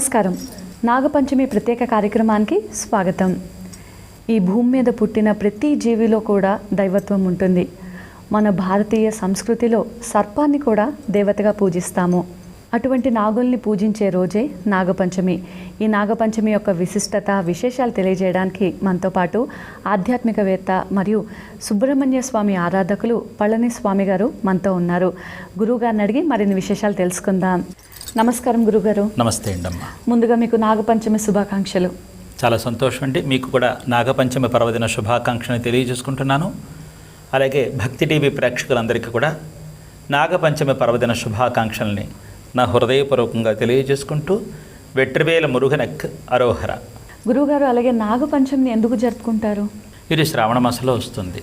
నమస్కారం. నాగపంచమి ప్రత్యేక కార్యక్రమానికి స్వాగతం. ఈ భూమి మీద పుట్టిన ప్రతి జీవిలో కూడా దైవత్వం ఉంటుంది. మన భారతీయ సంస్కృతిలో సర్పాన్ని కూడా దేవతగా పూజిస్తాము. అటువంటి నాగుల్ని పూజించే రోజే నాగపంచమి. ఈ నాగపంచమి యొక్క విశిష్టత విశేషాలు తెలియజేయడానికి మనతో పాటు ఆధ్యాత్మికవేత్త మరియు సుబ్రహ్మణ్య స్వామి ఆరాధకులు పళని స్వామి గారు మనతో ఉన్నారు. గురువుగారిని అడిగి మరిన్ని విశేషాలు తెలుసుకుందాం. నమస్కారం గురుగారు. నమస్తే అండమ్మ. ముందుగా మీకు నాగపంచమి శుభాకాంక్షలు. చాలా సంతోషం అండి. మీకు కూడా నాగపంచమి పర్వదిన శుభాకాంక్షలు తెలియజేసుకుంటున్నాను. అలాగే భక్తి టీవీ ప్రేక్షకులందరికీ కూడా నాగపంచమి పర్వదిన శుభాకాంక్షల్ని నా హృదయపూర్వకంగా తెలియజేసుకుంటూ వెట్రివేల మురుగనక్ అరోహర. గురువుగారు అలాగే నాగపంచమిని ఎందుకు జరుపుకుంటారు? ఇది శ్రావణ మాసంలో వస్తుంది.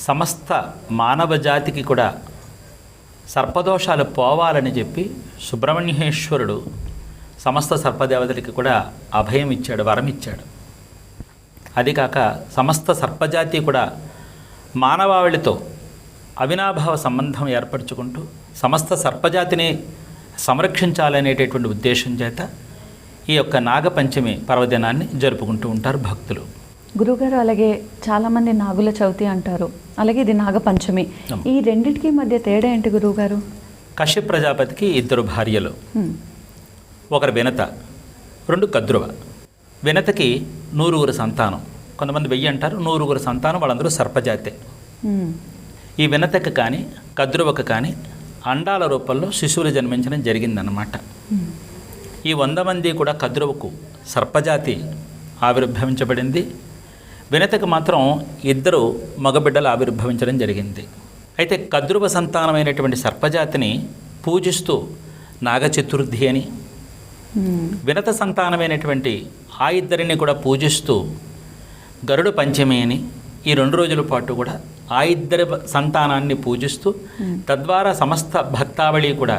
సమస్త మానవ జాతికి కూడా సర్పదోషాలు పోవాలని చెప్పి సుబ్రహ్మణ్యేశ్వరుడు సమస్త సర్పదేవతలకి కూడా అభయం ఇచ్చాడు వరం ఇచ్చాడు. అది కాక సమస్త సర్పజాతి కూడా మానవాళితో అవినాభావ సంబంధం ఏర్పరచుకుంటూ సమస్త సర్పజాతిని సంరక్షించాలనేటటువంటి ఉద్దేశం చేత ఈ యొక్క నాగపంచమి పర్వదినాన్ని జరుపుకుంటూ ఉంటారు భక్తులు. గురువుగారు అలాగే చాలామంది నాగుల చవితి అంటారు. అలాగే ఇది నాగపంచమి. ఈ రెండిటికి మధ్య తేడా ఏంటి గురువుగారు? కశ్యప్ ప్రజాపతికి ఇద్దరు భార్యలు. ఒకరు వినత రెండు కద్రువ. వినతకి నూరుగురు సంతానం. కొంతమంది వెయ్యి అంటారు నూరుగురు సంతానం వాళ్ళందరూ సర్పజాతే. ఈ వినతకి కానీ కద్రువకు కానీ అండాల రూపంలో శిశువులు జన్మించడం జరిగిందన్నమాట. ఉమ్, ఈ వంద మంది కూడా కద్రువకు సర్పజాతి ఆవిర్భవించబడింది. వినతకు మాత్రం ఇద్దరు మగబిడ్డలు ఆవిర్భవించడం జరిగింది. అయితే కద్రువ సంతానమైనటువంటి సర్పజాతిని పూజిస్తూ నాగచతుర్థి అని ఉమ్, వినత సంతానమైనటువంటి ఆ ఇద్దరిని కూడా పూజిస్తూ గరుడు పంచమి అని ఈ రెండు రోజుల పాటు కూడా ఆ ఇద్దరి సంతానాన్ని పూజిస్తూ తద్వారా సమస్త భక్తావళి కూడా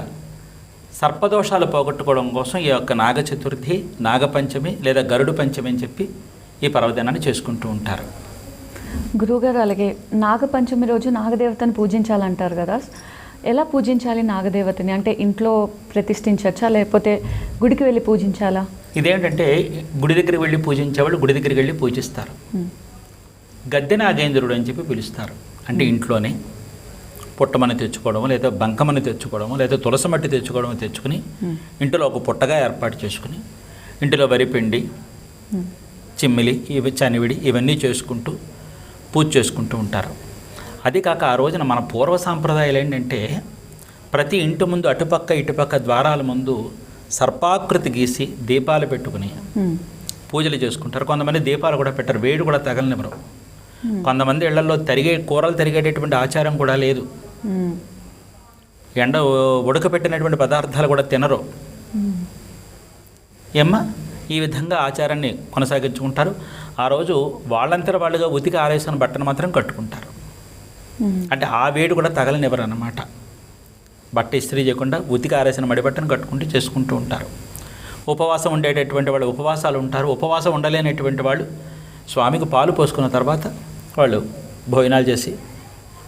సర్పదోషాలు పోగొట్టుకోవడం కోసం ఈ యొక్క నాగ చతుర్థి నాగపంచమి లేదా గరుడు పంచమి అని చెప్పి ఈ పర్వదినాన్ని చేసుకుంటూ ఉంటారు. గురువుగారు అలాగే నాగపంచమి రోజు నాగదేవతను పూజించాలంటారు కదా. ఎలా పూజించాలి నాగదేవతని? అంటే ఇంట్లో ప్రతిష్ఠించవచ్చా లేకపోతే గుడికి వెళ్ళి పూజించాలా? ఇదేంటంటే గుడి దగ్గరికి వెళ్ళి పూజించేవాళ్ళు గుడి దగ్గరికి వెళ్ళి పూజిస్తారు. గద్దె నాగేంద్రుడు అని చెప్పి పిలుస్తారు. అంటే ఇంట్లోనే పుట్టమని తెచ్చుకోవడం లేదా బంకమని తెచ్చుకోవడం లేదా తులసి మట్టి తెచ్చుకోవడం తెచ్చుకుని ఇంటిలో ఒక పుట్టగా ఏర్పాటు చేసుకుని ఇంటిలో వరిపిండి చిమ్మిలి ఇవి చనివిడి ఇవన్నీ చేసుకుంటూ పూజ చేసుకుంటూ ఉంటారు. అది కాక ఆ రోజున మన పూర్వ సాంప్రదాయాలు ఏంటంటే ప్రతి ఇంటి ముందు అటుపక్క ఇటుపక్క ద్వారాల ముందు సర్పాకృతి గీసి దీపాలు పెట్టుకుని పూజలు చేసుకుంటారు. కొంతమంది దీపాలు కూడా పెట్టరు వేడి కూడా తగలనివ్వరు. కొంతమంది ఇళ్ళలో తరిగే కూరలు తరిగేటటువంటి ఆచారం కూడా లేదు. ఎండ ఉడకపెట్టినటువంటి పదార్థాలు కూడా తినరు. ఏమ్మా? ఈ విధంగా ఆచారాన్ని కొనసాగించుకుంటారు. ఆ రోజు వాళ్ళంతట వాళ్ళుగా ఉతికి ఆరేసిన బట్టను మాత్రం కట్టుకుంటారు. అంటే ఆ వేడి కూడా తగలనివ్వరు అన్నమాట బట్ట ఇస్త్రీ చేయకుండా ఉతికి ఆరేసిన మడి బట్టను కట్టుకుంటూ చేసుకుంటూ ఉంటారు. ఉపవాసం ఉండేటటువంటి వాళ్ళు ఉపవాసాలు ఉంటారు. ఉపవాసం ఉండలేనటువంటి వాళ్ళు స్వామికి పాలు పోసుకున్న తర్వాత వాళ్ళు భోజనాలు చేసి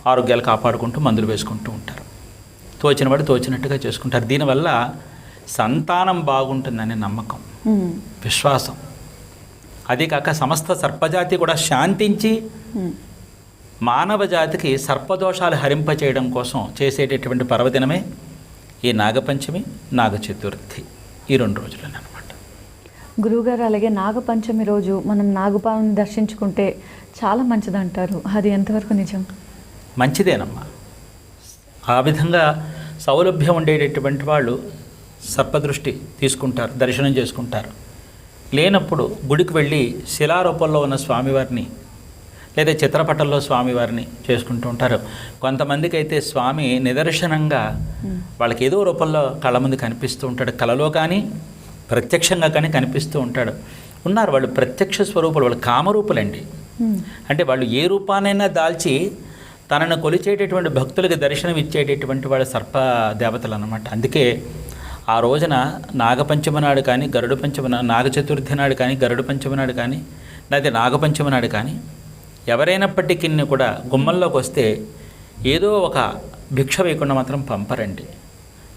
ఆరోగ్యాలు కాపాడుకుంటూ మందులు వేసుకుంటూ ఉంటారు. తోచిన వాడు తోచినట్టుగా చేసుకుంటారు. దీనివల్ల సంతానం బాగుంటుందనే నమ్మకం. విశ్వాసం. అదే కాక సమస్త సర్పజాతి కూడా శాంతించి. మానవ జాతికి సర్పదోషాలు హరింపచేయడం కోసం చేసేటటువంటి పర్వదినమే ఈ నాగపంచమి నాగ చతుర్థి ఈ రెండు రోజులనమాట. గురువుగారు అలాగే నాగపంచమి రోజు మనం నాగపాలను దర్శించుకుంటే చాలా మంచిదంటారు. అది ఎంతవరకు నిజం? మంచిదేనమ్మా. ఆ విధంగా సౌలభ్యం ఉండేటటువంటి వాళ్ళు సర్పదృష్టి తీసుకుంటారు దర్శనం చేసుకుంటారు. లేనప్పుడు గుడికి వెళ్ళి శిలారూపంలో ఉన్న స్వామివారిని లేదా చిత్రపటంలో స్వామివారిని చేసుకుంటూ ఉంటారు. కొంతమందికి అయితే స్వామి నిదర్శనంగా వాళ్ళకి ఏదో రూపంలో కళ్ళ ముందు కనిపిస్తూ ఉంటాడు కళలో కానీ ప్రత్యక్షంగా కానీ కనిపిస్తూ ఉంటాడు. ఉన్నారు వాళ్ళు ప్రత్యక్ష స్వరూపులు వాళ్ళు కామరూపులండి. అంటే వాళ్ళు ఏ రూపానైనా దాల్చి తనను కొలిచేటటువంటి భక్తులకు దర్శనం ఇచ్చేటటువంటి వాళ్ళ సర్ప దేవతలు అన్నమాట. అందుకే ఆ రోజున నాగపంచమి నాడు కానీ గరుడు పంచమి నాగ చతుర్థి నాడు కానీ గరుడు పంచమి నాడు కానీ లేదా నాగపంచమి నాడు కానీ ఎవరైనప్పటికీ కూడా గుమ్మంలోకి వస్తే ఏదో ఒక భిక్ష వేయకుండా మాత్రం పంపరండి.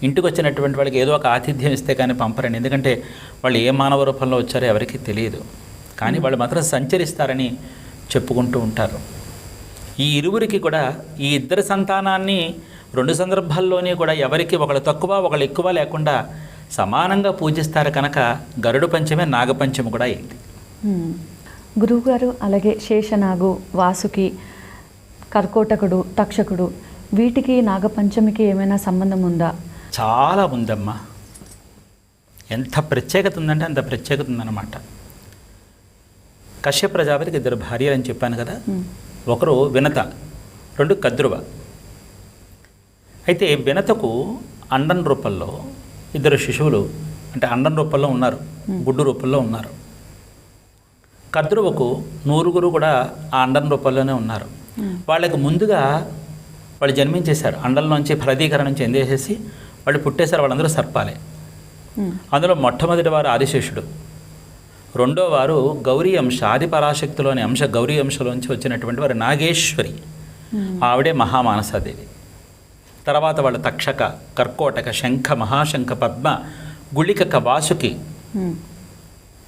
ఇంటికి వచ్చినటువంటి వాళ్ళకి ఏదో ఒక ఆతిథ్యం ఇస్తే కానీ పంపరండి. ఎందుకంటే వాళ్ళు ఏ మానవ రూపంలో వచ్చారో ఎవరికి తెలియదు. కానీ వాళ్ళు మాత్రం సంచరిస్తారని చెప్పుకుంటూ ఉంటారు. ఈ ఇరువురికి కూడా ఈ ఇద్దరు సంతానాన్ని రెండు సందర్భాల్లోనే కూడా ఎవరికి ఒకళ్ళు తక్కువ ఒకళ్ళు ఎక్కువ లేకుండా సమానంగా పూజిస్తారు కనుక గరుడు పంచమే నాగపంచమి కూడా అయింది. గురువుగారు అలాగే శేషనాగు వాసుకి కర్కోటకుడు తక్షకుడు వీటికి నాగపంచమికి ఏమైనా సంబంధం ఉందా? చాలా ఉందమ్మా. ఎంత ప్రత్యేకత ఉందంటే అంత ప్రత్యేకత ఉందన్నమాట. కశ్యప ప్రజాపతికి ఇద్దరు భార్యలు అని చెప్పాను కదా. ఒకరు వినత రెండు కద్రువ. అయితే వినతకు అండన్ రూపంలో ఇద్దరు శిశువులు అంటే అండన్ రూపంలో ఉన్నారు గుడ్డు రూపంలో ఉన్నారు. కద్రువకు నూరుగురు కూడా ఆ అండన్ రూపంలోనే ఉన్నారు. వాళ్ళకి ముందుగా వాళ్ళు జన్మించేశారు. అండంలోంచి ఫలదీకరణ నుంచి ఎందేసేసి వాళ్ళు పుట్టేశారు వాళ్ళందరూ సర్పాలే. అందులో మొట్టమొదటి వారు ఆదిశేషుడు. రెండో వారు గౌరీ అంశ ఆది పరాశక్తిలోని అంశ గౌరీ అంశలోంచి వచ్చినటువంటి వారు నాగేశ్వరి. ఆవిడే మహామానసాదేవి. తర్వాత వాళ్ళు తక్షక కర్కోటక శంఖ మహాశంఖ పద్మ గుళికక వాసుకి.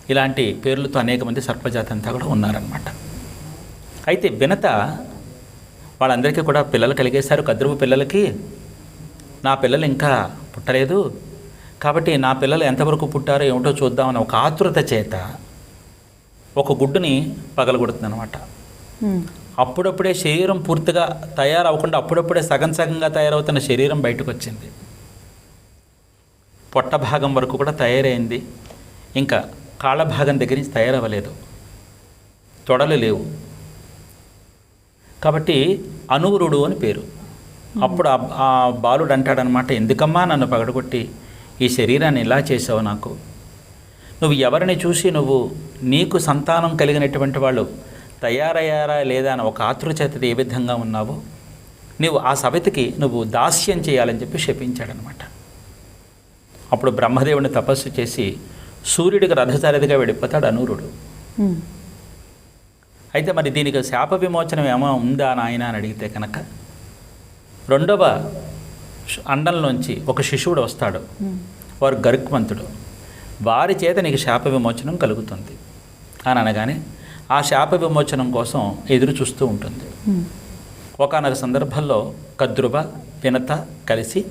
ఇలాంటి పేర్లతో అనేక మంది సర్పజాతి అంతా కూడా ఉన్నారనమాట అయితే వినత వాళ్ళందరికీ కూడా పిల్లలు కలిగేశారు కద్రువు పిల్లలకి నా పిల్లలు ఇంకా పుట్టలేదు కాబట్టి నా పిల్లలు ఎంతవరకు పుట్టారో ఏమిటో చూద్దామని ఒక ఆతృత చేత ఒక గుడ్డుని పగలగొడుతుందన్నమాట మ్మ్. అప్పుడప్పుడే శరీరం పూర్తిగా తయారవ్వకుండా అప్పుడప్పుడే సగం సగంగా తయారవుతున్న శరీరం బయటకు వచ్చింది పొట్ట భాగం వరకు కూడా తయారైంది. ఇంకా కాళ్ళ భాగం దగ్గర నుంచి తయారవ్వలేదు. తొడలు లేవు. కాబట్టి అనూరుడు అని పేరు. అప్పుడు ఆ- ఆ బాలుడు అంటాడనమాట ఎందుకమ్మా నన్ను పగడగొట్టి ఈ శరీరాన్ని ఇలా చేసావు నాకు? నువ్వు ఎవరిని చూసి నువ్వు నీకు సంతానం కలిగినటువంటి వాళ్ళు తయారయ్యారా లేదా అని ఒక ఆతృచేతది ఏ విధంగా ఉన్నావో నీవు ఆ సవితికి నువ్వు దాస్యం చేయాలని చెప్పి శపించాడనమాట. అప్పుడు బ్రహ్మదేవుని తపస్సు చేసి సూర్యుడికి రథసారథిగా వెళ్ళిపోతాడు అనూరుడు. అయితే మరి దీనికి శాప విమోచనం ఏమైనా ఉందా నాయన అని అడిగితే కనుక రెండవ అండంలోంచి ఒక శిశువుడు వస్తాడు. వారు గరుక్మంతుడు. వారి చేత నీకు శాప విమోచనం కలుగుతుంది. అని అనగానే ఆ శాప విమోచనం కోసం ఎదురు చూస్తూ ఉంటుంది. ఒకనొక సందర్భంలో కద్రువ వినత కలిసి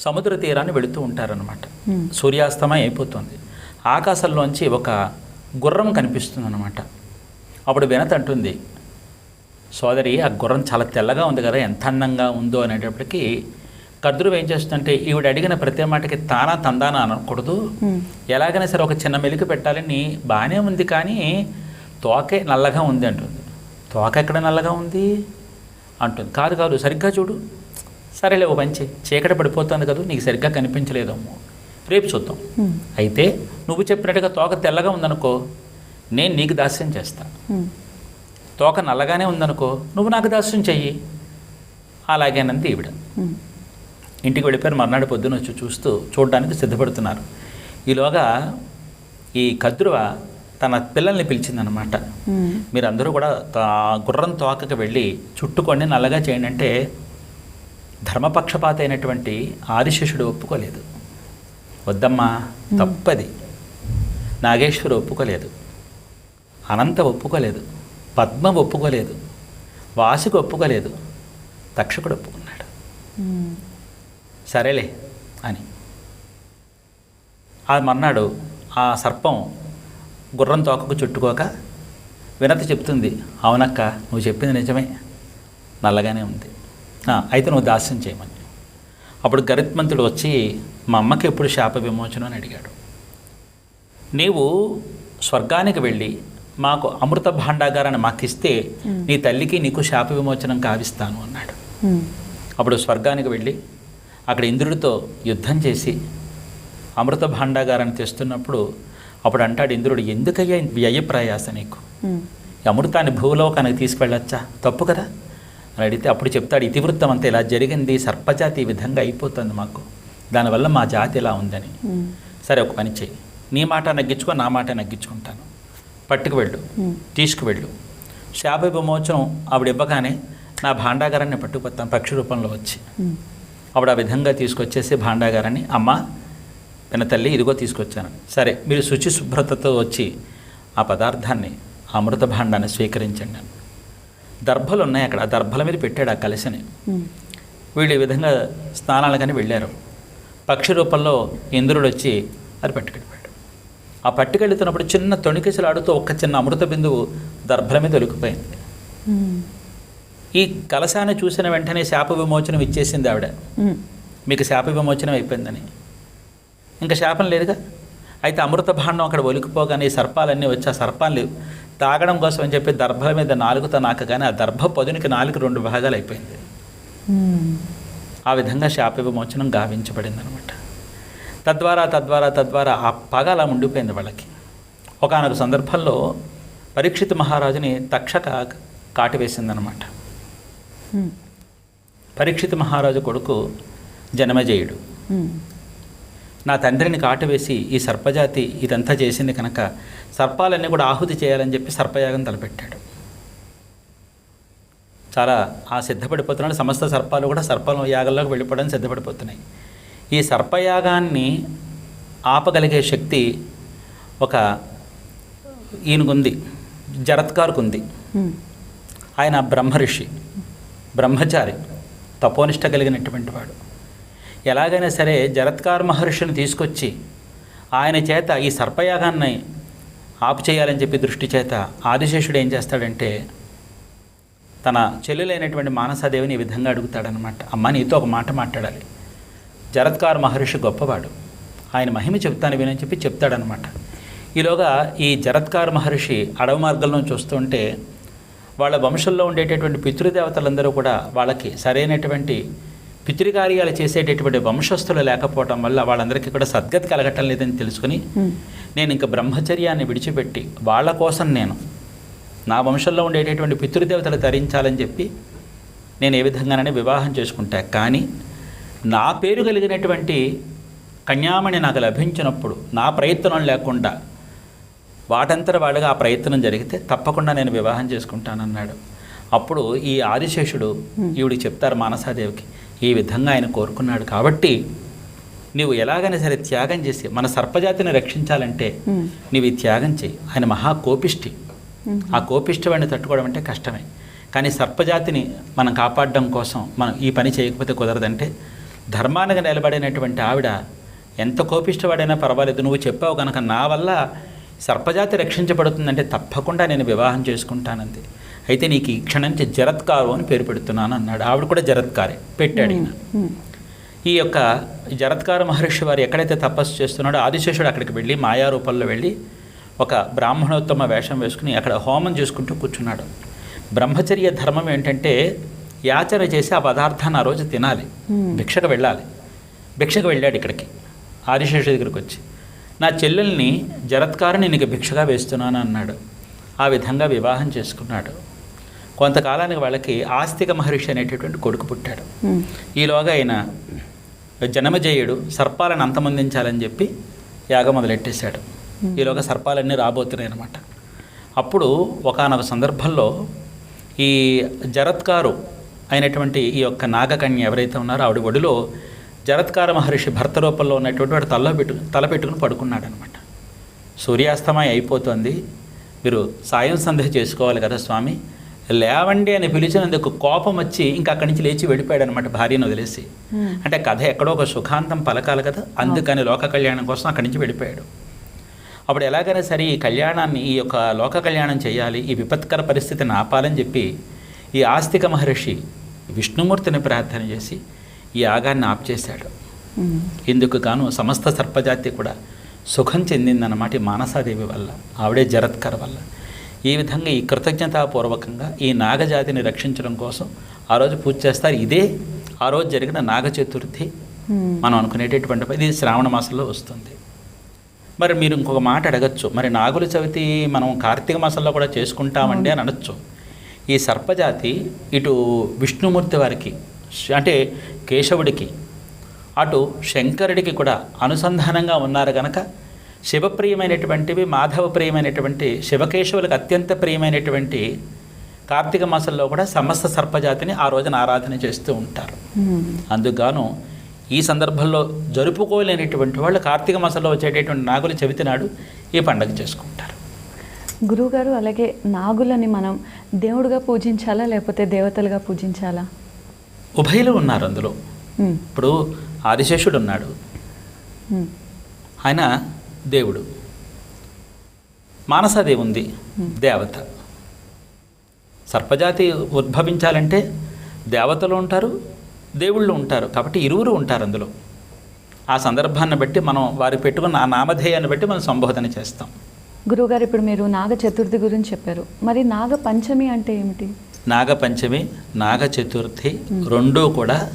సముద్ర తీరాన్ని వెళుతూ ఉంటారనమాట. సూర్యాస్తమయం అయిపోతుంది ఆకాశంలోంచి ఒక గుర్రం కనిపిస్తుంది అనమాట అప్పుడు వినత అంటుంది సోదరి ఆ గుర్రం చాలా తెల్లగా ఉంది కదా ఎంత అందంగా ఉందో అనేటప్పటికీ కద్రువ ఏం చేస్తుందంటే ఈవిడ అడిగిన ప్రతి మాటకి తానా తందానా అనకూడదు. ఎలాగైనా సరే ఒక చిన్న మెలిక పెట్టాలని బాగానే ఉంది కానీ తోకే నల్లగా ఉంది అంటుంది. తోక ఎక్కడ నల్లగా ఉంది? అంటుంది. కాదు కాదు సరిగ్గా చూడు. సరేలే ఓ పంచి చీకటి పడిపోతుంది కదా నీకు సరిగ్గా కనిపించలేదమ్మో. రేపు చూద్దాం. అయితే నువ్వు చెప్పినట్టుగా తోక తెల్లగా ఉందనుకో నేను నీకు దాస్యం చేస్తా. తోక నల్లగానే ఉందనుకో నువ్వు నాకు దాస్యం చెయ్యి. అలాగేనంది ఈవిడ. ఇంటికి వెళ్ళిపోయారు. మర్నాడు పొద్దున వచ్చి చూస్తూ చూడడానికి సిద్ధపడుతున్నారు. ఈలోగా ఈ కద్రువ తన పిల్లల్ని పిలిచిందనమాట. మ్మ్. మీరందరూ కూడా తా- గుర్రం తోకకి వెళ్ళి చుట్టుకొని నల్లగా చేయండి అంటే ధర్మపక్షపాత అయినటువంటి ఆదిశేషుడు ఒప్పుకోలేదు. వద్దమ్మా తప్పది. నాగేశ్వరు ఒప్పుకోలేదు. అనంత ఒప్పుకోలేదు. పద్మ ఒప్పుకోలేదు. వాసుకు ఒప్పుకోలేదు. తక్షకుడు ఒప్పుకున్నాడు. సరేలే అని. ఆ మర్నాడు ఆ సర్పం గుర్రం తోకకు చుట్టుకోక వినతి చెప్తుంది అవునక్క నువ్వు చెప్పింది నిజమే. నల్లగానే ఉంది. "ఆ, అయితే నువ్వు దాస్యం చేయమని. అప్పుడు గరిత్మంతుడు వచ్చి మా అమ్మకి ఎప్పుడు శాప విమోచనం అని అడిగాడు. నీవు స్వర్గానికి వెళ్ళి మాకు అమృత భాండాగారాన్ని మాకు ఇస్తే నీ తల్లికి నీకు శాప విమోచనం కావిస్తాను అన్నాడు. అప్పుడు స్వర్గానికి వెళ్ళి అక్కడ ఇంద్రుడితో యుద్ధం చేసి అమృత భాండాగారాన్ని తెస్తున్నప్పుడు అప్పుడు అంటాడు ఇంద్రుడు ఎందుకయ్యా ఇంత వ్యయ ప్రయాస నీకు? అమృతాన్ని భూలోకానికి తీసుకెళ్ళొచ్చా? తప్పు కదా? అని అడిగితే అప్పుడు చెప్తాడు ఇతివృత్తం అంతా ఇలా జరిగింది సర్పజాతి ఈ విధంగా అయిపోతుంది మాకు. దానివల్ల మా జాతి ఇలా ఉందని. సరే ఒక పని చెయ్యి. నీ మాట నగ్గించుకో నా మాట నగ్గించుకుంటాను. పట్టుకు వెళ్ళు. మ్మ్. తీసుకువెళ్ళు శాప విమోచనం ఆవిడ ఇవ్వగానే నా భాండాగారాన్ని పట్టుకుపోతాను పక్షి రూపంలో వచ్చి. అప్పుడు ఆ విధంగా తీసుకొచ్చేసి భాండాగారని అమ్మ పిన తల్లి ఇదిగో తీసుకొచ్చాను. సరే మీరు శుచి శుభ్రతతో వచ్చి ఆ పదార్థాన్ని అమృత భాండాన్ని స్వీకరించండి అని. దర్భలు ఉన్నాయి అక్కడ. ఆ దర్భల మీద పెట్టాడు ఆ కలశని. వీళ్ళు ఈ విధంగా స్నానాలకని వెళ్ళారు. పక్షి రూపంలో ఇంద్రుడు వచ్చి అది పట్టుకెళ్ళిపోయాడు. ఆ పట్టుకెళ్తున్నప్పుడు చిన్న తొణికిసలు ఆడుతూ ఒక్క చిన్న అమృత బిందువు దర్భల మీద ఒలికిపోయింది. ఈ కలశాన్ని చూసిన వెంటనే శాప విమోచనం ఇచ్చేసింది ఆవిడ. మీకు శాప విమోచనం అయిపోయిందని. ఇంకా శాపం లేదుగా. అయితే అమృత భాండం అక్కడ ఒలికిపోగానే ఈ సర్పాలన్నీ వచ్చి ఆ సర్పాలు తాగడం కోసం అని చెప్పి దర్భల మీద నాలుగుతో నాకగానే ఆ దర్భ పొదునికి నాలుగు రెండు భాగాలు అయిపోయింది. ఆ విధంగా శాప విమోచనం గావించబడింది అనమాట తద్వారా తద్వారా తద్వారా ఆ పగ అలా ఉండిపోయింది వాళ్ళకి. ఒకనొక సందర్భంలో పరీక్షిత్ మహారాజుని తక్షక కాటివేసిందనమాట పరీక్షిత్ మహారాజు కొడుకు జనమజేయుడు. నా తండ్రిని కాటువేసి ఈ సర్పజాతి ఇదంతా చేసింది కనుక సర్పాలన్నీ కూడా ఆహుతి చేయాలని చెప్పి సర్పయాగం తలపెట్టాడు. చాలా ఆ సిద్ధపడిపోతున్నాడు. సమస్త సర్పాలు కూడా సర్పం యాగంలోకి వెళ్ళిపోవడానికి సిద్ధపడిపోతున్నాయి. ఈ సర్పయాగాన్ని ఆపగలిగే శక్తి ఒక ఈయనకుంది జరత్కారుకుంది. ఆయన బ్రహ్మర్షి బ్రహ్మచారి తపోనిష్ట కలిగినటువంటి వాడు. ఎలాగైనా సరే జరత్కార్ మహర్షిని తీసుకొచ్చి ఆయన చేత ఈ సర్పయాగాన్ని ఆపు చేయాలని చెప్పి దృష్టి చేత ఆదిశేషుడు ఏం చేస్తాడంటే తన చెల్లెలైనటువంటి మానసాదేవిని ఈ విధంగా అడుగుతాడనమాట. అమ్మ నీతో ఒక మాట మాట్లాడాలి. జరత్కార్ మహర్షి గొప్పవాడు. ఆయన మహిమ చెప్తాను వినని చెప్పి చెప్తాడనమాట. ఈలోగా ఈ జరత్కార్ మహర్షి అడవి మార్గంలో చూస్తుంటే వాళ్ళ వంశంలో ఉండేటటువంటి పితృదేవతలందరూ కూడా వాళ్ళకి సరైనటువంటి పితృకార్యాలు చేసేటటువంటి వంశస్థులు లేకపోవటం వల్ల వాళ్ళందరికీ కూడా సద్గతి కలగటం లేదని తెలుసుకుని నేను ఇంకా బ్రహ్మచర్యాన్ని విడిచిపెట్టి వాళ్ళ కోసం నేను నా వంశంలో ఉండేటటువంటి పితృదేవతలు తరించాలని చెప్పి నేను ఏ విధంగానైనా వివాహం చేసుకుంటా. కానీ నా పేరు కలిగినటువంటి కన్యామణి నాకు లభించినప్పుడు నా ప్రయత్నం లేకుండా వాటంతర వాళ్ళగా ఆ ప్రయత్నం జరిగితే తప్పకుండా నేను వివాహం చేసుకుంటానన్నాడు. అప్పుడు ఈ ఆదిశేషుడు ఈవిడికి చెప్తారు మానసాదేవికి ఈ విధంగా ఆయన కోరుకున్నాడు. కాబట్టి నీవు ఎలాగైనా సరే త్యాగం చేసి మన సర్పజాతిని రక్షించాలంటే నీవు ఈ త్యాగం చేయి. ఆయన మహా కోపిష్టి ఆ కోపిష్టవాడిని తట్టుకోవడం అంటే కష్టమే. కానీ సర్పజాతిని మనం కాపాడడం కోసం మనం ఈ పని చేయకపోతే కుదరదంటే ధర్మానికి నిలబడినటువంటి ఆవిడ ఎంత కోపిష్టవాడైనా పర్వాలేదు. నువ్వు చెప్పావు కనుక నా వల్ల సర్పజాతి రక్షించబడుతుందంటే తప్పకుండా నేను వివాహం చేసుకుంటానంది. అయితే నీకు ఈ క్షణం నుంచి జరత్కారు అని పేరు పెడుతున్నాను అన్నాడు. ఆవిడ కూడా జరత్కారే పెట్టాడు ఈయన. ఈ యొక్క జరత్కార మహర్షి వారు ఎక్కడైతే తపస్సు చేస్తున్నాడో ఆదిశేషుడు అక్కడికి వెళ్ళి మాయా రూపంలో వెళ్ళి ఒక బ్రాహ్మణోత్తమ వేషం వేసుకుని అక్కడ హోమం చేసుకుంటూ కూర్చున్నాడు. బ్రహ్మచర్య ధర్మం ఏంటంటే యాచన చేసి ఆ పదార్థాన్ని ఆ రోజు తినాలి. భిక్షకు వెళ్ళాలి. భిక్షకు వెళ్ళాడు ఇక్కడికి. ఆదిశేషు దగ్గరికి వచ్చి నా చెల్లెల్ని జరత్కారుని నీకు భిక్షగా వేస్తున్నాను అన్నాడు. ఆ విధంగా వివాహం చేసుకున్నాడు. కొంతకాలానికి వాళ్ళకి ఆస్తిక మహర్షి అనేటటువంటి కొడుకు పుట్టాడు. ఈలోగా ఆయన జనమజేయుడు సర్పాలను అంతమొందించాలని చెప్పి యాగం మొదలెట్టేశాడు. ఈలోగా సర్పాలన్నీ రాబోతున్నాయి అనమాట అప్పుడు ఒకానొక సందర్భంలో ఈ జరత్కారు అయినటువంటి ఈ యొక్క నాగకన్య ఎవరైతే ఉన్నారో ఆవిడ ఒడిలో జరత్కార మహర్షి భర్త రూపంలో ఉన్నటువంటి వాడు తల పెట్టు తల పెట్టుకుని పడుకున్నాడు అనమాట సూర్యాస్తమయం అయిపోతుంది. మీరు సాయం సంధ్య చేసుకోవాలి కదా స్వామి. లేవండి అని పిలిచినందుకు కోపం వచ్చి ఇంకా అక్కడి నుంచి లేచి వెళ్ళిపోయాడు అనమాట భార్యను వదిలేసి. అంటే కథ ఎక్కడో ఒక సుఖాంతం పలకాలి కదా అందుకని లోక కళ్యాణం కోసం అక్కడి నుంచి వెళ్ళిపోయాడు. అప్పుడు ఎలాగైనా సరే ఈ కళ్యాణాన్ని ఈ యొక్క లోక కళ్యాణం చేయాలి ఈ విపత్కర పరిస్థితిని ఆపాలని చెప్పి ఈ ఆస్తిక మహర్షి విష్ణుమూర్తిని ప్రార్థన చేసి ఈ యాగాన్ని ఆప్ చేశాడు ఉమ్, ఇందుకు గాను సమస్త సర్పజాతి కూడా సుఖం చెందిందన్నమాట ఈ మానసాదేవి వల్ల ఆవిడే జరత్కర్ వల్ల. ఈ విధంగా ఈ కృతజ్ఞతాపూర్వకంగా ఈ నాగజాతిని రక్షించడం కోసం ఆ రోజు పూజ చేస్తారు. ఇదే ఆ రోజు జరిగిన నాగ చతుర్థి మనం అనుకునేటటువంటి ఇది శ్రావణ మాసంలో వస్తుంది. మరి మీరు ఇంకొక మాట అడగచ్చు. మరి నాగుల చవితి మనం కార్తీక మాసంలో కూడా చేసుకుంటామండి అని అనొచ్చు. ఈ సర్పజాతి ఇటు విష్ణుమూర్తి వారికి అంటే కేశవుడికి అటు శంకరుడికి కూడా అనుసంధానంగా ఉన్నారు గనక శివప్రియమైనటువంటివి మాధవ ప్రియమైనటువంటి శివకేశవులకు అత్యంత ప్రియమైనటువంటి కార్తీక మాసంలో కూడా సమస్త సర్పజాతిని ఆ రోజున ఆరాధన చేస్తూ ఉంటారు మ్మ్. అందుకుగాను ఈ సందర్భంలో జరుపుకోలేనటువంటి వాళ్ళు కార్తీక మాసంలో వచ్చేటటువంటి నాగుల చవితి నాడు ఈ పండగ చేసుకుంటారు గురువుగారు అలాగే నాగులని మనం దేవుడిగా పూజించాలా లేకపోతే దేవతలుగా పూజించాలా ఉభయలు ఉన్నారు అందులో మ్మ్. ఇప్పుడు ఆదిశేషుడు ఉన్నాడు మ్మ్. ఆయన దేవుడు. మానసాదేవి ఉంది దేవత. సర్పజాతి ఉద్భవించాలంటే దేవతలు ఉంటారు దేవుళ్ళు ఉంటారు. కాబట్టి ఇరువురు ఉంటారు అందులో. ఆ సందర్భాన్ని బట్టి మనం వారి పెట్టుకున్న ఆ నామధేయాన్ని బట్టి మనం సంబోధన చేస్తాం. గురువుగారు ఇప్పుడు మీరు నాగ చతుర్థి గురించి చెప్పారు. మరి నాగ పంచమి అంటే ఏమిటి? నాగపంచమి నాగ చతుర్థి రెండూ కూడా.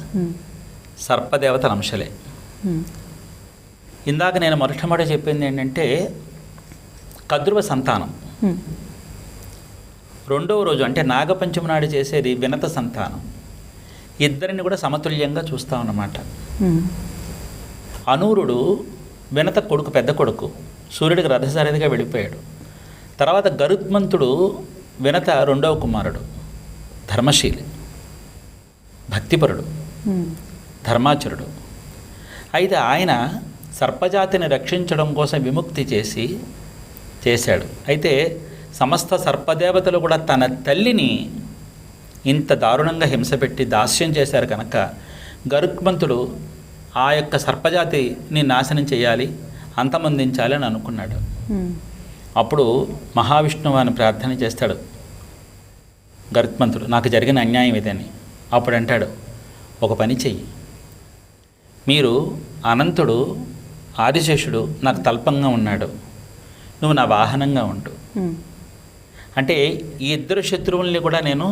సర్పదేవతల అంశలే. ఇందాక నేను మొట్టమొదటి చెప్పింది ఏంటంటే కద్రువ సంతానం. రెండవ రోజు అంటే నాగపంచమి నాడు చేసేది వినత సంతానం. ఇద్దరిని కూడా సమతుల్యంగా చూస్తాం అన్నమాట. అనూరుడు వినత కొడుకు పెద్ద కొడుకు. సూర్యుడికి రథసారథిగా వెళ్ళిపోయాడు. తర్వాత గరుత్మంతుడు వినత రెండవ కుమారుడు. ధర్మశీలి. భక్తిపరుడు. ధర్మాచరుడు. అయితే ఆయన సర్పజాతిని రక్షించడం కోసం విముక్తి చేసి చేశాడు. అయితే సమస్త సర్పదేవతలు కూడా తన తల్లిని ఇంత దారుణంగా హింసపెట్టి దాస్యం చేశారు కనుక గరుత్మంతుడు ఆ యొక్క సర్పజాతిని నాశనం చేయాలి అంతమొందించాలి అని అనుకున్నాడు. అప్పుడు మహావిష్ణువు అని ప్రార్థన చేస్తాడు గరుత్మంతుడు నాకు జరిగిన అన్యాయం ఇదని అప్పుడు అంటాడు ఒక పని చెయ్యి. మీరు అనంతుడు ఆదిశేషుడు నాకు తల్పంగా ఉన్నాడు నువ్వు నా వాహనంగా ఉండు. అంటే ఈ ఇద్దరు శత్రువుల్ని కూడా నేను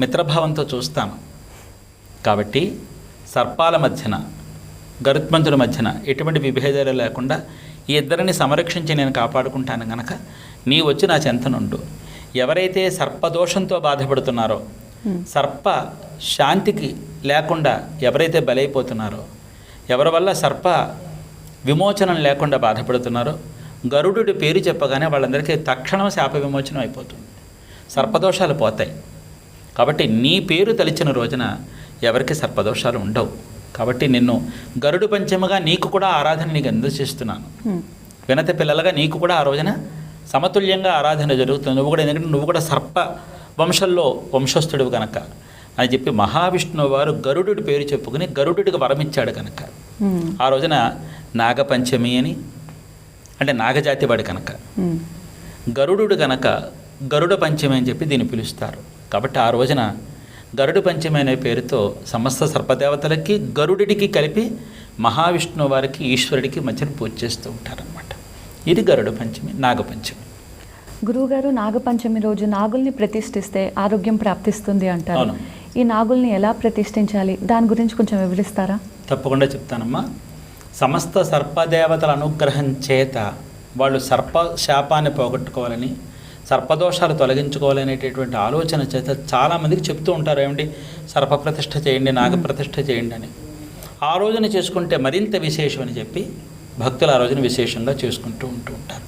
మిత్రభావంతో చూస్తాను కాబట్టి సర్పాల మధ్యన గరుత్మంతుల మధ్యన ఎటువంటి విభేదాలు లేకుండా ఈ ఇద్దరిని సంరక్షించి నేను కాపాడుకుంటాను గనక నీ వచ్చి నా చెంతనుండు ఎవరైతే సర్పదోషంతో బాధపడుతున్నారో. సర్ప శాంతికి లేకుండా ఎవరైతే బలైపోతున్నారో ఎవరి వల్ల సర్ప విమోచనం లేకుండా బాధపడుతున్నారో. గరుడు పేరు చెప్పగానే వాళ్ళందరికీ తక్షణం శాప విమోచనం అయిపోతుంది. సర్పదోషాలు పోతాయి. కాబట్టి నీ పేరు తలిచిన రోజున ఎవరికి సర్పదోషాలు ఉండవు. కాబట్టి నిన్ను గరుడు పంచముగా నీకు కూడా ఆరాధన నీకు అందజేస్తున్నాను. వినత పిల్లలుగా నీకు కూడా ఆ రోజున సమతుల్యంగా ఆరాధన జరుగుతుంది. నువ్వు కూడా ఎందుకంటే నువ్వు కూడా సర్ప వంశంలో వంశస్థుడు కనుక అని చెప్పి మహావిష్ణువు వారు గరుడు పేరు చెప్పుకుని గరుడుడికి వరమిచ్చాడు కనుక. ఆ రోజున నాగపంచమి అని అంటే నాగజాతి వాడు కనుక. గరుడు కనుక గరుడ పంచమి అని చెప్పి దీన్ని పిలుస్తారు. కాబట్టి ఆ రోజున గరుడు పంచమి అనే పేరుతో సమస్త సర్పదేవతలకి గరుడికి కలిపి మహావిష్ణువు వారికి ఈశ్వరుడికి మధ్యన పూజ చేస్తూ ఉంటారనమాట ఇది గరుడ పంచమి నాగపంచమి. గురువుగారు నాగపంచమి రోజు నాగుల్ని ప్రతిష్ఠిస్తే ఆరోగ్యం ప్రాప్తిస్తుంది అంటారు. ఈ నాగుల్ని ఎలా ప్రతిష్ఠించాలి? దాని గురించి కొంచెం వివరిస్తారా? తప్పకుండా చెప్తానమ్మా. సమస్త సర్పదేవతల అనుగ్రహం చేత వాళ్ళు సర్ప శాపాన్ని పోగొట్టుకోవాలని సర్పదోషాలు తొలగించుకోవాలనేటటువంటి ఆలోచన చేత చాలామందికి చెప్తూ ఉంటారు ఏమిటి సర్ప ప్రతిష్ఠ చేయండి నాగ ప్రతిష్ఠ చేయండి అని. ఆ రోజున చేసుకుంటే మరింత విశేషం అని చెప్పి భక్తులు ఆ రోజున విశేషంగా చేసుకుంటూ ఉంటూ ఉంటారు.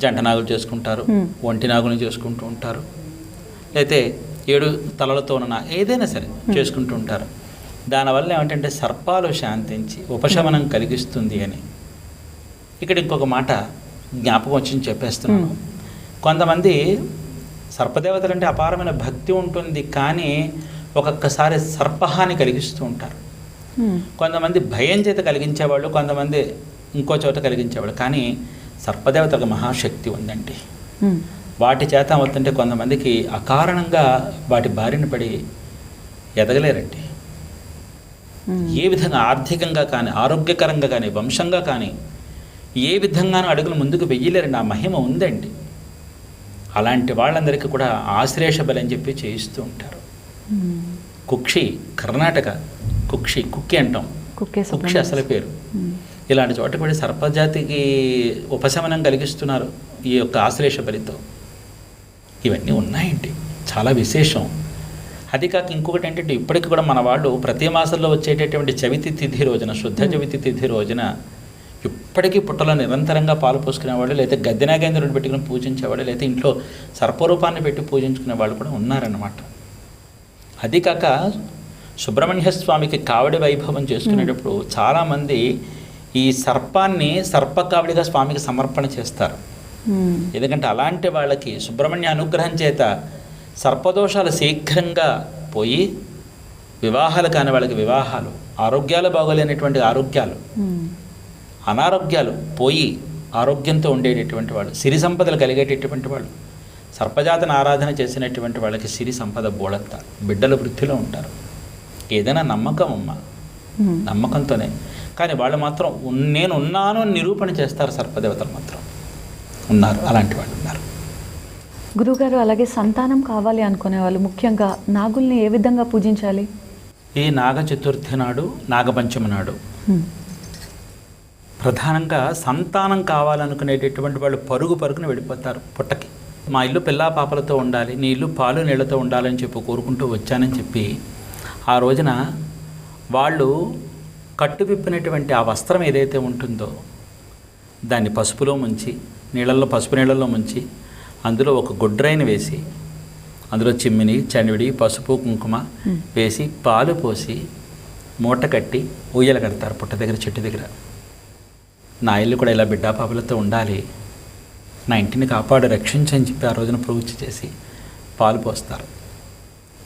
జంట నాగులు చేసుకుంటారు. ఒంటి నాగులు చేసుకుంటూ ఉంటారు. అయితే ఏడు తలలతో ఉన్న ఏదైనా సరే చేసుకుంటూ ఉంటారు. దానివల్ల ఏమిటంటే సర్పాలు శాంతించి ఉపశమనం కలిగిస్తుంది అని ఇక్కడ ఇంకొక మాట జ్ఞాపకం వచ్చి చెప్పేస్తున్నాను. కొంతమంది సర్పదేవతలు అంటే అపారమైన భక్తి ఉంటుంది కానీ ఒక్కొక్కసారి సర్పహాని కలిగిస్తూ ఉంటారు. కొంతమంది భయం చేత కలిగించేవాళ్ళు కొంతమంది ఇంకో చోట కలిగించేవాళ్ళు కానీ సర్పదేవతలకు మహాశక్తి ఉందండి. వాటి చేత అవుతుంటే కొంతమందికి అకారణంగా వాటి బారిన పడి ఎదగలేరండి. ఏ విధంగా ఆర్థికంగా కానీ ఆరోగ్యకరంగా కానీ వంశంగా కానీ ఏ విధంగానూ అడుగులు ముందుకు వెయ్యలేరండి. ఆ మహిమ ఉందండి. అలాంటి వాళ్ళందరికీ కూడా ఆశ్లేష బలి అని చెప్పి చేయిస్తూ ఉంటారు. కుక్షి కర్ణాటక కుక్షి కుక్కి అంటాం. కుక్షి అసలు పేరు. ఇలాంటి చోట కూడా సర్పజాతికి ఉపశమనం కలిగిస్తున్నారు ఈ యొక్క ఆశ్లేష బలితో ఇవన్నీ ఉన్నాయండి. చాలా విశేషం. అది కాక ఇంకొకటి ఏంటంటే ఇప్పటికి కూడా మన వాళ్ళు ప్రతి మాసంలో వచ్చేటటువంటి చవితి తిథి రోజున శుద్ధ చవితి తిథి రోజున ఇప్పటికీ పుట్టలో నిరంతరంగా పాలు పోసుకునేవాళ్ళు లేదా గద్దెనాగేంద్రుడు పెట్టుకుని పూజించేవాళ్ళు లేదా ఇంట్లో సర్పరూపాన్ని పెట్టి పూజించుకునే వాళ్ళు కూడా ఉన్నారన్నమాట. అది కాక సుబ్రహ్మణ్య స్వామికి కావడి వైభవం చేసుకునేటప్పుడు చాలామంది ఈ సర్పాన్ని సర్పకావడిగా స్వామికి సమర్పణ చేస్తారు. ఎందుకంటే అలాంటి వాళ్ళకి సుబ్రహ్మణ్య అనుగ్రహం చేత సర్పదోషాలు శీఘ్రంగా పోయి వివాహాలు కాని వాళ్ళకి వివాహాలు ఆరోగ్యాలు బాగోలేనటువంటి ఆరోగ్యాలు అనారోగ్యాలు పోయి ఆరోగ్యంతో ఉండేటటువంటి వాళ్ళు సిరి సంపదలు కలిగేటటువంటి వాళ్ళు సర్పజాతను ఆరాధన చేసినటువంటి వాళ్ళకి సిరి సంపద బోళంత బిడ్డల వృద్ధిలో ఉంటారు. ఏదైనా నమ్మకం అమ్మ నమ్మకంతోనే. కానీ వాళ్ళు మాత్రం నేను ఉన్నాను అని నిరూపణ చేస్తారు సర్పదేవతలు మాత్రం. ఉన్నారు అలాంటి వాళ్ళు ఉన్నారు. గురుగారు అలాగే సంతానం కావాలి అనుకునే వాళ్ళు ముఖ్యంగా నాగుల్ని ఏ విధంగా పూజించాలి? ఈ నాగ చతుర్థి నాడు నాగపంచమి నాడు. ప్రధానంగా సంతానం కావాలనుకునేటటువంటి వాళ్ళు పరుగు పరుగున వెళ్ళిపోతారు పుట్టకి. మా ఇల్లు పిల్లా పాపలతో ఉండాలి నీ ఇల్లు పాలు నీళ్ళతో ఉండాలని చెప్పి కోరుకుంటూ వచ్చానని చెప్పి ఆ రోజున వాళ్ళు కట్టు విప్పినటువంటి ఆ వస్త్రం ఏదైతే ఉంటుందో దాన్ని పసుపులో ముంచి నీళ్ళల్లో పసుపు నీళ్ళల్లో ముంచి అందులో ఒక గుడ్రైన వేసి అందులో చిమ్మిని చనివిడి పసుపు కుంకుమ వేసి పాలు పోసి మూట కట్టి ఉయ్యలు కడతారు పుట్ట దగ్గర చెట్టు దగ్గర. నా ఇల్లు కూడా ఇలా బిడ్డా పాపలతో ఉండాలి. నా ఇంటిని కాపాడు రక్షించని చెప్పి ఆ రోజున ప్రవృత్తి చేసి పాలు పోస్తారు.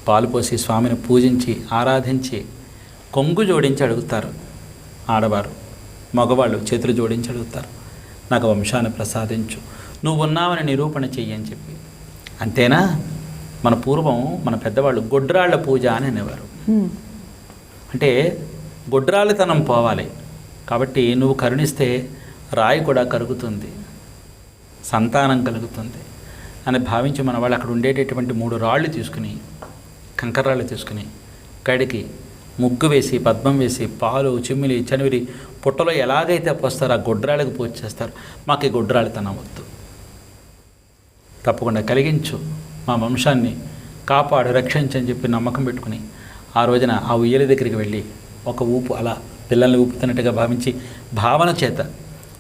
పాలు పోసి స్వామిని పూజించి ఆరాధించి కొంగు జోడించి అడుగుతారు ఆడవారు. మగవాళ్ళు చేతులు జోడించి అడుగుతారు. నాకు వంశాన్ని ప్రసాదించు. నువ్వు ఉన్నావని నిరూపణ చెయ్యి అని చెప్పి. అంతేనా? మన పూర్వం మన పెద్దవాళ్ళు గొడ్రాళ్ళ పూజ అని అనేవారు. అంటే గొడ్రాలితనం పోవాలి. కాబట్టి నువ్వు కరుణిస్తే రాయి కూడా కరుగుతుంది. సంతానం కలుగుతుంది. అని భావించి మన వాళ్ళు అక్కడ ఉండేటటువంటి మూడు రాళ్ళు తీసుకుని కంకర్రాళ్ళు తీసుకుని కడిగి ముగ్గు వేసి పద్మం వేసి పాలు చిమ్మిలి చనివిరి పుట్టలో ఎలాగైతే పోస్తారో ఆ గొడ్రాళ్ళకి పూజ చేస్తారు. మాకు ఈ గొడ్రాలితనం వద్దు. తప్పకుండా కలిగించు. మా వంశాన్ని కాపాడు రక్షించు అని చెప్పి నమ్మకం పెట్టుకుని ఆ రోజున ఆ ఉయ్యల దగ్గరికి వెళ్ళి ఒక ఊపు అలా పిల్లల్ని ఊపుతున్నట్టుగా భావించి భావన చేత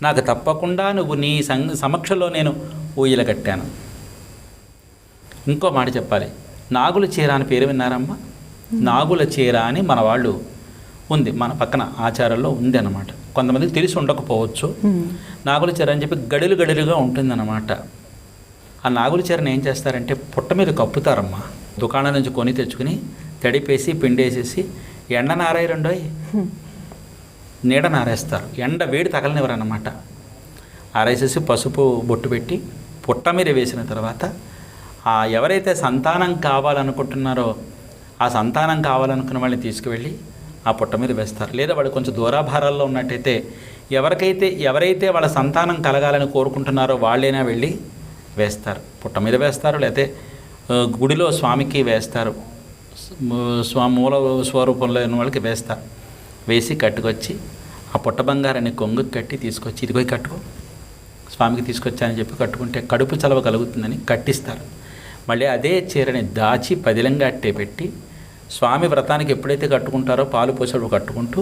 నాకు తప్పకుండా నువ్వు నీ సం సమక్షంలో నేను ఊయల కట్టాను. ఇంకో మాట చెప్పాలి. నాగుల చీర అని పేరు విన్నారమ్మా? నాగుల చీర అని మన వాళ్ళు ఉంది మన పక్కన ఆచారంలో ఉంది అన్నమాట కొంతమందికి తెలిసి ఉండకపోవచ్చు. నాగుల చీర అని చెప్పి గడులు గడులుగా ఉంటుందన్నమాట. ఆ నాగుల చీరను ఏం చేస్తారంటే పుట్ట మీద కప్పుతారమ్మా. దుకాణం నుంచి కొని తెచ్చుకుని తడిపేసి పిండేసేసి ఎండ నారాయి రెండోయ్ నీడ నారేస్తారు. ఎండ వేడి తగలనివ్వరన్నమాట. ఆరేసేసి పసుపు బొట్టు పెట్టి పుట్ట మీద వేసిన తర్వాత ఆ ఎవరైతే సంతానం కావాలనుకుంటున్నారో ఆ సంతానం కావాలనుకున్న వాళ్ళని తీసుకువెళ్ళి ఆ పుట్ట మీద వేస్తారు. లేదా వాళ్ళు కొంచెం దూరాభారాల్లో ఉన్నట్టయితే ఎవరికైతే ఎవరైతే వాళ్ళ సంతానం కలగాలని కోరుకుంటున్నారో వాళ్ళైనా వెళ్ళి వేస్తారు. పుట్ట మీద వేస్తారు లేకపోతే గుడిలో స్వామికి వేస్తారు. స్వా మూల స్వరూపంలో ఉన్న వాళ్ళకి వేస్తారు. వేసి కట్టుకొచ్చి ఆ పుట్ట బంగారాన్ని కొంగు కట్టి తీసుకొచ్చి ఇదిగో ఈ కట్టుకో. స్వామికి తీసుకొచ్చానని చెప్పి కట్టుకుంటే కడుపు చలవ కలుగుతుందని కట్టిస్తారు. మళ్ళీ అదే చీరని దాచి పదిలంగా అట్టే పెట్టి స్వామి వ్రతానికి ఎప్పుడైతే కట్టుకుంటారో పాలు పోసేప్పుడు కట్టుకుంటూ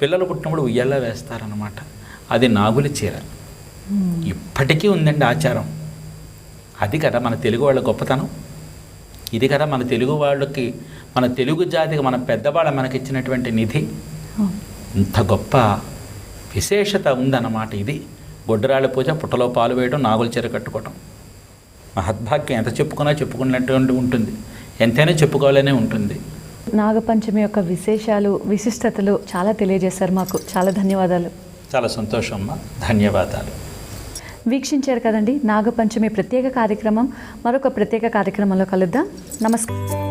పిల్లలు పుట్టినప్పుడు ఉయ్యాల్లో వేస్తారనమాట అది నాగుల చీర. ఇప్పటికీ ఉందండి ఆచారం. అది కదా మన తెలుగు వాళ్ళ గొప్పతనం. ఇది కదా మన తెలుగు వాళ్ళకి మన తెలుగు జాతికి మన పెద్దవాళ్ళ మనకిచ్చినటువంటి నిధి. ఇంత గొప్ప విశేషత ఉందన్నమాట ఇది. గొడ్డరాళ్ళ పూజ పుట్టలో పాలు వేయడం నాగుల చీర కట్టుకోవటం. మహద్భాగ్యం ఎంత చెప్పుకున్నా చెప్పుకున్నటువంటి ఉంటుంది. ఎంతైనా చెప్పుకోవాలనే ఉంటుంది. నాగపంచమి యొక్క విశేషాలు విశిష్టతలు చాలా తెలియజేశారు మాకు. చాలా ధన్యవాదాలు. చాలా సంతోషం అమ్మా. ధన్యవాదాలు. వీక్షించారు కదండి. నాగపంచమి ప్రత్యేక కార్యక్రమం. మరొక ప్రత్యేక కార్యక్రమంలో కలుద్దాం. నమస్కారం.